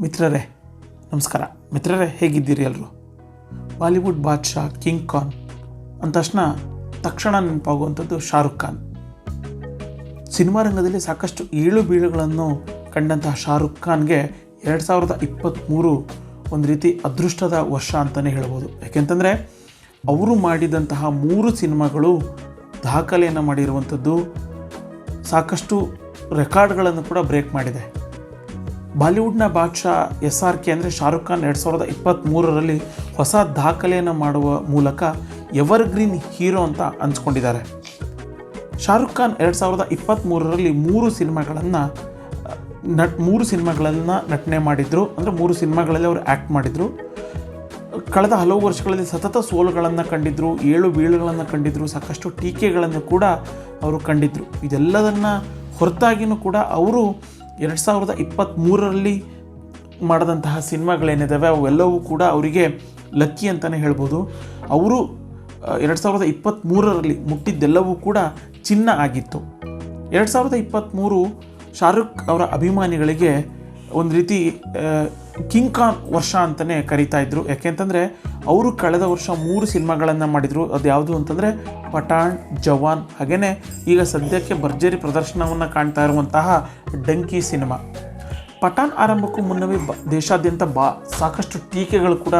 ಮಿತ್ರರೇ, ನಮಸ್ಕಾರ. ಮಿತ್ರರೇ, ಹೇಗಿದ್ದೀರಿ ಎಲ್ಲರೂ ಬಾಲಿವುಡ್ ಬಾದ್ಶಾ, ಕಿಂಗ್ ಖಾನ್, ಅಂದ ತಕ್ಷಣ ತಕ್ಷಣ ನೆನಪಾಗುವಂಥದ್ದು ಶಾರುಖ್ ಖಾನ್. ಸಿನಿಮಾ ರಂಗದಲ್ಲಿ ಸಾಕಷ್ಟು ಏಳು ಬೀಳುಗಳನ್ನು ಕಂಡಂತಹ ಶಾರುಖ್ ಖಾನ್ಗೆ ಎರಡು ಸಾವಿರದ ಇಪ್ಪತ್ತ್ಮೂರು ಒಂದು ರೀತಿ ಅದೃಷ್ಟದ ವರ್ಷ ಅಂತಲೇ ಹೇಳ್ಬೋದು. ಯಾಕೆಂತಂದರೆ, ಅವರು ಮಾಡಿದಂತಹ ಮೂರು ಸಿನಿಮಾಗಳು ದಾಖಲೆಯನ್ನು ಮಾಡಿರುವಂಥದ್ದು ಸಾಕಷ್ಟು ರೆಕಾರ್ಡ್ಗಳನ್ನು ಕೂಡ ಬ್ರೇಕ್ ಮಾಡಿದೆ. ಬಾಲಿವುಡ್ನ ಬಾದ್ಶಾ ಎಸ್ ಆರ್ ಕೆ ಅಂದರೆ ಶಾರುಖ್ ಖಾನ್ ಎರಡು ಸಾವಿರದ ಇಪ್ಪತ್ತ್ಮೂರರಲ್ಲಿ ಹೊಸ ದಾಖಲೆಯನ್ನು ಮಾಡುವ ಮೂಲಕ ಎವರ್ಗ್ರೀನ್ ಹೀರೋ ಅಂತ ಅನ್ಸ್ಕೊಂಡಿದ್ದಾರೆ ಶಾರುಖ್ ಖಾನ್ ಎರಡು ಸಾವಿರದ ಇಪ್ಪತ್ತ್ಮೂರರಲ್ಲಿ ಮೂರು ಸಿನಿಮಾಗಳನ್ನು, ನಟ್, ಮೂರು ಸಿನಿಮಾಗಳನ್ನು ನಟನೆ ಮಾಡಿದರು. ಅಂದರೆ ಮೂರು ಸಿನಿಮಾಗಳಲ್ಲಿ ಅವರು ಆ್ಯಕ್ಟ್ ಮಾಡಿದರು. ಕಳೆದ ಹಲವು ವರ್ಷಗಳಲ್ಲಿ ಸತತ ಸೋಲುಗಳನ್ನು ಕಂಡಿದ್ದರು ಏಳು ಬೀಳುಗಳನ್ನು ಕಂಡಿದ್ದರು ಸಾಕಷ್ಟು ಟೀಕೆಗಳನ್ನು ಕೂಡ ಅವರು ಕಂಡಿದ್ದರು ಇದೆಲ್ಲದನ್ನು ಹೊರತಾಗಿಯೂ ಕೂಡ ಅವರು ಎರಡು ಸಾವಿರದ ಇಪ್ಪತ್ತ್ಮೂರರಲ್ಲಿ ಮಾಡಿದಂತಹ ಸಿನಿಮಾಗಳೇನಿದ್ದಾವೆ ಅವೆಲ್ಲವೂ ಕೂಡ ಅವರಿಗೆ ಲಕ್ಕಿ ಅಂತಲೇ ಹೇಳ್ಬೋದು. ಅವರು ಎರಡು ಸಾವಿರದ ಇಪ್ಪತ್ತ್ಮೂರರಲ್ಲಿ ಮುಟ್ಟಿದ್ದೆಲ್ಲವೂ ಕೂಡ ಚಿನ್ನ ಆಗಿತ್ತು. ಎರಡು ಸಾವಿರದ ಇಪ್ಪತ್ತ್ಮೂರು ಶಾರುಖ್ ಅವರ ಅಭಿಮಾನಿಗಳಿಗೆ ಒಂದು ರೀತಿ ಕಿಂಗ್ ಕಾನ್ ವರ್ಷ ಅಂತಲೇ ಕರೀತಾ ಇದ್ರು. ಯಾಕೆಂತಂದರೆ ಅವರು ಕಳೆದ ವರ್ಷ ಮೂರು ಸಿನಿಮಾಗಳನ್ನು ಮಾಡಿದರು. ಅದು ಯಾವುದು ಅಂತಂದರೆ, ಪಠಾಣ್, ಜವಾನ್ ಹಾಗೆಯೇ ಈಗ ಸದ್ಯಕ್ಕೆ ಭರ್ಜರಿ ಪ್ರದರ್ಶನವನ್ನು ಕಾಣ್ತಾ ಇರುವಂತಹ ಡಂಕಿ ಸಿನಿಮಾ. ಪಠಾಣ್ ಆರಂಭಕ್ಕೂ ಮುನ್ನವೇ ಬ, ದೇಶಾದ್ಯಂತ ಬಾ, ಸಾಕಷ್ಟು ಟೀಕೆಗಳು ಕೂಡ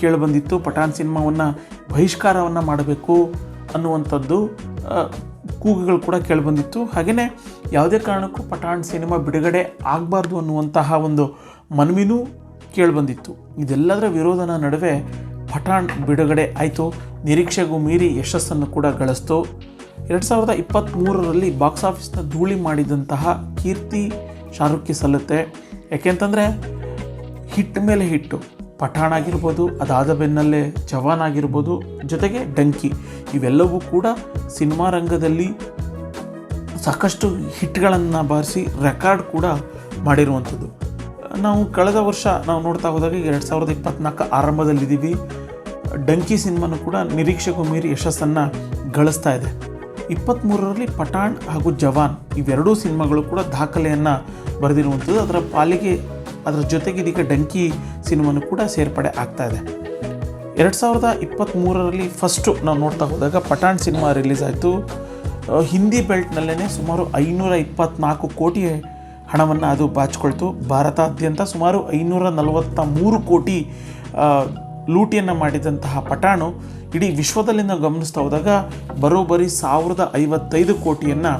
ಕೇಳಿಬಂದಿತ್ತು. ಪಠಾಣ್ ಸಿನಿಮಾವನ್ನು ಬಹಿಷ್ಕಾರವನ್ನು ಮಾಡಬೇಕು ಅನ್ನುವಂಥದ್ದು ಕೂಗುಗಳು ಕೂಡ ಕೇಳಿಬಂದಿತ್ತು. ಹಾಗೆಯೇ ಯಾವುದೇ ಕಾರಣಕ್ಕೂ ಪಠಾಣ್ ಸಿನಿಮಾ ಬಿಡುಗಡೆ ಆಗಬಾರ್ದು ಅನ್ನುವಂತಹ ಒಂದು ಮನವಿನೂ ಕೇಳಿಬಂದಿತ್ತು. ಇದೆಲ್ಲದರ ವಿರೋಧನ ನಡುವೆ ಪಠಾಣ್ ಬಿಡುಗಡೆ ಆಯಿತು. ನಿರೀಕ್ಷೆಗೂ ಮೀರಿ ಯಶಸ್ಸನ್ನು ಕೂಡ ಗಳಿಸ್ತು. ಎರಡು ಸಾವಿರದ ಇಪ್ಪತ್ತ್ಮೂರರಲ್ಲಿ ಬಾಕ್ಸ್ ಆಫೀಸ್ನ ಧೂಳಿ ಮಾಡಿದಂತಹ ಕೀರ್ತಿ ಶಾರುಖ್ಗೆ ಸಲ್ಲುತ್ತೆ. ಯಾಕೆಂತಂದರೆ ಹಿಟ್ ಮೇಲೆ ಹಿಟ್ಟು. ಪಠಾಣ್ ಆಗಿರ್ಬೋದು ಅದಾದ ಬೆನ್ನಲ್ಲೇ ಜವಾನ್ ಆಗಿರ್ಬೋದು ಜೊತೆಗೆ ಡಂಕಿ. ಇವೆಲ್ಲವೂ ಕೂಡ ಸಿನಿಮಾ ರಂಗದಲ್ಲಿ ಸಾಕಷ್ಟು ಹಿಟ್ಗಳನ್ನು ಬಾರಿಸಿ ರೆಕಾರ್ಡ್ ಕೂಡ ಮಾಡಿರುವಂಥದ್ದು. ನಾವು ಕಳೆದ ವರ್ಷ ನಾವು ನೋಡ್ತಾ ಹೋದಾಗ ಎರಡು ಸಾವಿರದ ಇಪ್ಪತ್ನಾಲ್ಕು ಆರಂಭದಲ್ಲಿದ್ದೀವಿ. ಡಂಕಿ ಸಿನಿಮಾನು ಕೂಡ ನಿರೀಕ್ಷೆಗೂ ಮೀರಿ ಯಶಸ್ಸನ್ನು ಗಳಿಸ್ತಾ ಇದೆ. ಇಪ್ಪತ್ತ್ಮೂರರಲ್ಲಿ ಪಠಾಣ್ ಹಾಗೂ ಜವಾನ್ ಇವೆರಡೂ ಸಿನಿಮಾಗಳು ಕೂಡ ದಾಖಲೆಯನ್ನು ಬರೆದಿರುವಂಥದ್ದು. ಅದರ ಪಾಲಿಗೆ, ಅದರ ಜೊತೆಗೆ ಇದೀಗ ಡಂಕಿ ಸಿನಿಮಾನು ಕೂಡ ಸೇರ್ಪಡೆ ಆಗ್ತಾ ಇದೆ. ಎರಡು ಸಾವಿರದ ಇಪ್ಪತ್ತ್ಮೂರರಲ್ಲಿ ಫಸ್ಟು ನಾವು ನೋಡ್ತಾ ಹೋದಾಗ ಪಠಾಣ್ ಸಿನಿಮಾ ರಿಲೀಸ್ ಆಯಿತು. ಹಿಂದಿ ಬೆಲ್ಟ್ನಲ್ಲೇ ಸುಮಾರು ಐನೂರ ಇಪ್ಪತ್ತ್ನಾಲ್ಕು ಕೋಟಿ ಹಣವನ್ನು ಅದು ಬಾಚಿಕೊಳ್ತು. ಭಾರತಾದ್ಯಂತ ಸುಮಾರು ಐನೂರ ನಲವತ್ತ ಮೂರು ಕೋಟಿ ಲೂಟಿಯನ್ನು ಮಾಡಿದಂತಹ ಪಠಾಣು ಇಡೀ ವಿಶ್ವದಲ್ಲಿ ನಾವು ಗಮನಿಸ್ತಾ ಹೋದಾಗ ಬರೋಬ್ಬರಿ ಸಾವಿರದ ಐವತ್ತೈದು ಕೋಟಿಯನ್ನು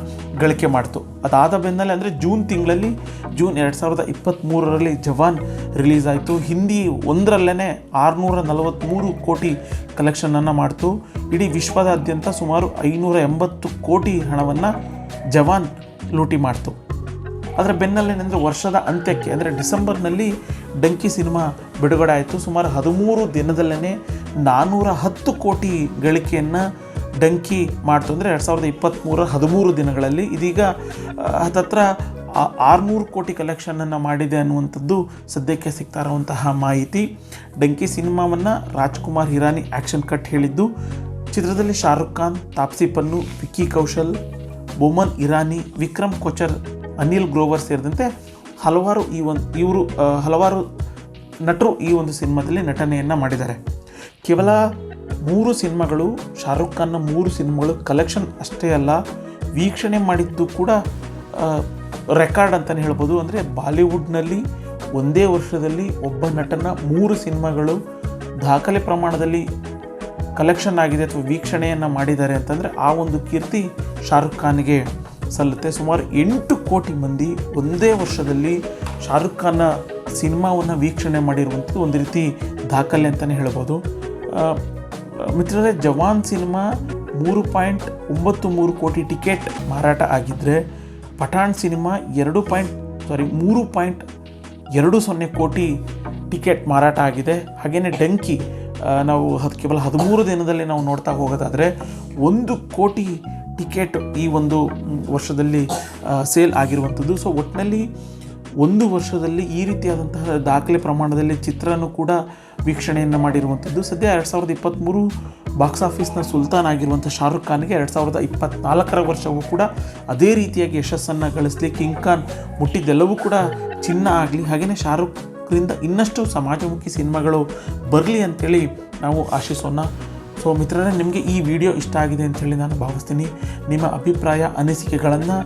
ಗಳಿಕೆ ಮಾಡ್ತು. ಅದಾದ ಬೆನ್ನಲ್ಲೇ ಅಂದರೆ ಜೂನ್ ತಿಂಗಳಲ್ಲಿ, ಜೂನ್ ಎರಡು ಸಾವಿರದ ಇಪ್ಪತ್ತ್ಮೂರರಲ್ಲಿ ಜವಾನ್ ರಿಲೀಸ್ ಆಯಿತು. ಹಿಂದಿ ಒಂದರಲ್ಲೇ ಆರುನೂರ ನಲವತ್ತ್ಮೂರು ಕೋಟಿ ಕಲೆಕ್ಷನನ್ನು ಮಾಡ್ತು. ಇಡೀ ವಿಶ್ವದಾದ್ಯಂತ ಸುಮಾರು ಐನೂರ ಎಂಬತ್ತು ಕೋಟಿ ಹಣವನ್ನು ಜವಾನ್ ಲೂಟಿ ಮಾಡ್ತು. ಅದರ ಬೆನ್ನಲ್ಲೇನೆಂದರೆ ವರ್ಷದ ಅಂತ್ಯಕ್ಕೆ ಅಂದರೆ ಡಿಸೆಂಬರ್ನಲ್ಲಿ ಡಂಕಿ ಸಿನಿಮಾ ಬಿಡುಗಡೆ ಆಯಿತು. ಸುಮಾರು ಹದಿಮೂರು ದಿನದಲ್ಲೇ ನಾನ್ನೂರ ಹತ್ತು ಕೋಟಿ ಗಳಿಕೆಯನ್ನು ಡಂಕಿ ಮಾಡ್ತು ಅಂದರೆ ಎರಡು ಸಾವಿರದ ಇಪ್ಪತ್ತ್ಮೂರ ಹದಿಮೂರು ದಿನಗಳಲ್ಲಿ. ಇದೀಗ ಹತ್ತತ್ರ ಆರುನೂರು ಕೋಟಿ ಕಲೆಕ್ಷನನ್ನು ಮಾಡಿದೆ ಅನ್ನುವಂಥದ್ದು ಸದ್ಯಕ್ಕೆ ಸಿಗ್ತಾ ಇರುವಂತಹ ಮಾಹಿತಿ. ಡಂಕಿ ಸಿನಿಮಾವನ್ನು ರಾಜ್ಕುಮಾರ್ ಹಿರಾನಿ ಆ್ಯಕ್ಷನ್ ಕಟ್ ಹೇಳಿದ್ದು. ಚಿತ್ರದಲ್ಲಿ ಶಾರುಖ್ ಖಾನ್, ತಾಪ್ಸಿ ಪನ್ನು, ವಿಕ್ಕಿ ಕೌಶಲ್, ಬೊಮನ್ ಇರಾನಿ ವಿಕ್ರಮ್ ಕೊಚರ್, ಅನಿಲ್ ಗ್ರೋವರ್ ಸೇರಿದಂತೆ ಹಲವಾರು ಈ ಒಂದು, ಇವರು ಹಲವಾರು ನಟರು ಈ ಒಂದು ಸಿನಿಮಾದಲ್ಲಿ ನಟನೆಯನ್ನು ಮಾಡಿದ್ದಾರೆ. ಕೇವಲ ಮೂರು ಸಿನಿಮಾಗಳು, ಶಾರುಖ್ ಖಾನ್ನ ಮೂರು ಸಿನಿಮಾಗಳು ಕಲೆಕ್ಷನ್ ಅಷ್ಟೇ ಅಲ್ಲ, ವೀಕ್ಷಣೆ ಮಾಡಿದ್ದು ಕೂಡ ರೆಕಾರ್ಡ್ ಅಂತಲೇ ಹೇಳ್ಬೋದು. ಅಂದರೆ ಬಾಲಿವುಡ್ನಲ್ಲಿ ಒಂದೇ ವರ್ಷದಲ್ಲಿ ಒಬ್ಬ ನಟನ ಮೂರು ಸಿನಿಮಾಗಳು ದಾಖಲೆ ಪ್ರಮಾಣದಲ್ಲಿ ಕಲೆಕ್ಷನ್ ಆಗಿದೆ ಅಥವಾ ವೀಕ್ಷಣೆಯನ್ನು ಮಾಡಿದ್ದಾರೆ ಅಂತಂದರೆ ಆ ಒಂದು ಕೀರ್ತಿ ಶಾರುಖ್ ಖಾನ್ಗೆ ಸಲ್ಲುತ್ತೆ. ಸುಮಾರು ಎಂಟು ಕೋಟಿ ಮಂದಿ ಒಂದೇ ವರ್ಷದಲ್ಲಿ ಶಾರುಖ್ ಖಾನ್ನ ಸಿನಿಮಾವನ್ನು ವೀಕ್ಷಣೆ ಮಾಡಿರುವಂಥದ್ದು ಒಂದು ರೀತಿ ದಾಖಲೆ ಅಂತಲೇ ಹೇಳ್ಬೋದು. ಮಿತ್ರರೇ, ಜವಾನ್ ಸಿನಿಮಾ ಮೂರು ಪಾಯಿಂಟ್ ಒಂಬತ್ತು ಮೂರು ಕೋಟಿ ಟಿಕೆಟ್ ಮಾರಾಟ ಆಗಿದ್ದರೆ ಪಠಾಣ್ ಸಿನಿಮಾ ಎರಡು ಪಾಯಿಂಟ್ ಸಾರಿ ಮೂರು ಪಾಯಿಂಟ್ ಎರಡು ಸೊನ್ನೆ ಕೋಟಿ ಟಿಕೆಟ್ ಮಾರಾಟ ಆಗಿದೆ. ಹಾಗೆಯೇ ಡಂಕಿ ನಾವು ಹದ್, ಕೇವಲ ಹದಿಮೂರು ದಿನದಲ್ಲಿ ನಾವು ನೋಡ್ತಾ ಹೋಗೋದಾದರೆ ಒಂದು ಕೋಟಿ ಟಿಕೆಟ್ ಈ ಒಂದು ವರ್ಷದಲ್ಲಿ ಸೇಲ್ ಆಗಿರುವಂಥದ್ದು. ಸೊ ಒಟ್ಟಿನಲ್ಲಿ ಒಂದು ವರ್ಷದಲ್ಲಿ ಈ ರೀತಿಯಾದಂತಹ ದಾಖಲೆ ಪ್ರಮಾಣದಲ್ಲಿ ಚಿತ್ರನೂ ಕೂಡ ವೀಕ್ಷಣೆಯನ್ನು ಮಾಡಿರುವಂಥದ್ದು. ಸದ್ಯ ಎರಡು ಸಾವಿರದ ಇಪ್ಪತ್ತ್ಮೂರು ಬಾಕ್ಸ್ ಆಫೀಸ್ನ ಸುಲ್ತಾನ್ ಆಗಿರುವಂಥ ಶಾರುಖ್ ಖಾನ್ಗೆ ಎರಡು ಸಾವಿರದ ಇಪ್ಪತ್ತ್ನಾಲ್ಕರ ವರ್ಷವೂ ಕೂಡ ಅದೇ ರೀತಿಯಾಗಿ ಯಶಸ್ಸನ್ನು ಗಳಿಸಲಿ, ಕಿಂಗ್ ಖಾನ್ ಮುಟ್ಟಿದ್ದೆಲ್ಲವೂ ಕೂಡ ಚಿನ್ನ ಆಗಲಿ ಹಾಗೆಯೇ ಶಾರುಖ್ರಿಂದ ಇನ್ನಷ್ಟು ಸಮಾಜಮುಖಿ ಸಿನಿಮಾಗಳು ಬರಲಿ ಅಂತೇಳಿ ನಾವು ಆಶಿಸೋಣ. ಸೊ ಮಿತ್ರರೇ, ನಿಮಗೆ ಈ ವಿಡಿಯೋ ಇಷ್ಟ ಆಗಿದೆ ಅಂತೇಳಿ ನಾನು ಭಾವಿಸ್ತೀನಿ. ನಿಮ್ಮ ಅಭಿಪ್ರಾಯ, ಅನಿಸಿಕೆಗಳನ್ನು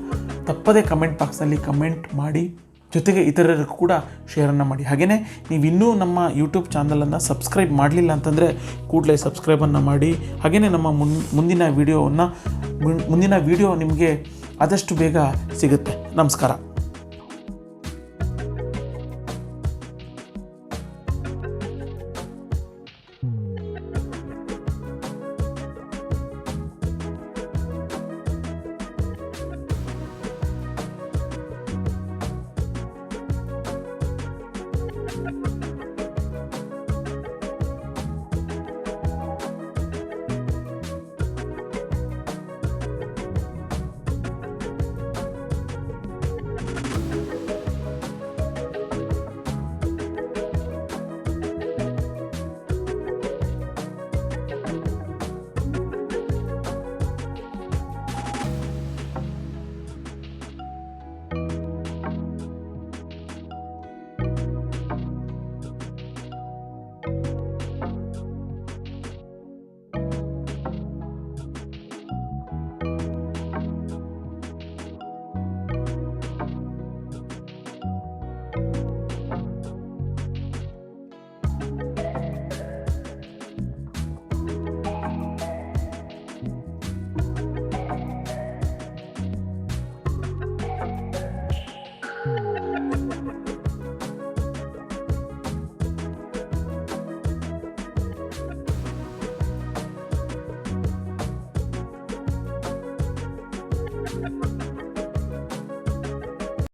ತಪ್ಪದೇ ಕಮೆಂಟ್ ಬಾಕ್ಸಲ್ಲಿ ಕಮೆಂಟ್ ಮಾಡಿ. ಜೊತೆಗೆ ಇತರರಿಗೂ ಕೂಡ ಶೇರನ್ನು ಮಾಡಿ. ಹಾಗೆಯೇ ನೀವು ಇನ್ನೂ ನಮ್ಮ ಯೂಟ್ಯೂಬ್ ಚಾನಲನ್ನು ಸಬ್ಸ್ಕ್ರೈಬ್ ಮಾಡಲಿಲ್ಲ ಅಂತಂದರೆ ಕೂಡಲೇ ಸಬ್ಸ್ಕ್ರೈಬನ್ನು ಮಾಡಿ. ಹಾಗೆಯೇ ನಮ್ಮ ಮುನ್, ಮುಂದಿನ ವೀಡಿಯೋವನ್ನು ಮುಂದಿನ ವೀಡಿಯೋ ನಿಮಗೆ ಆದಷ್ಟು ಬೇಗ ಸಿಗುತ್ತೆ. ನಮಸ್ಕಾರ.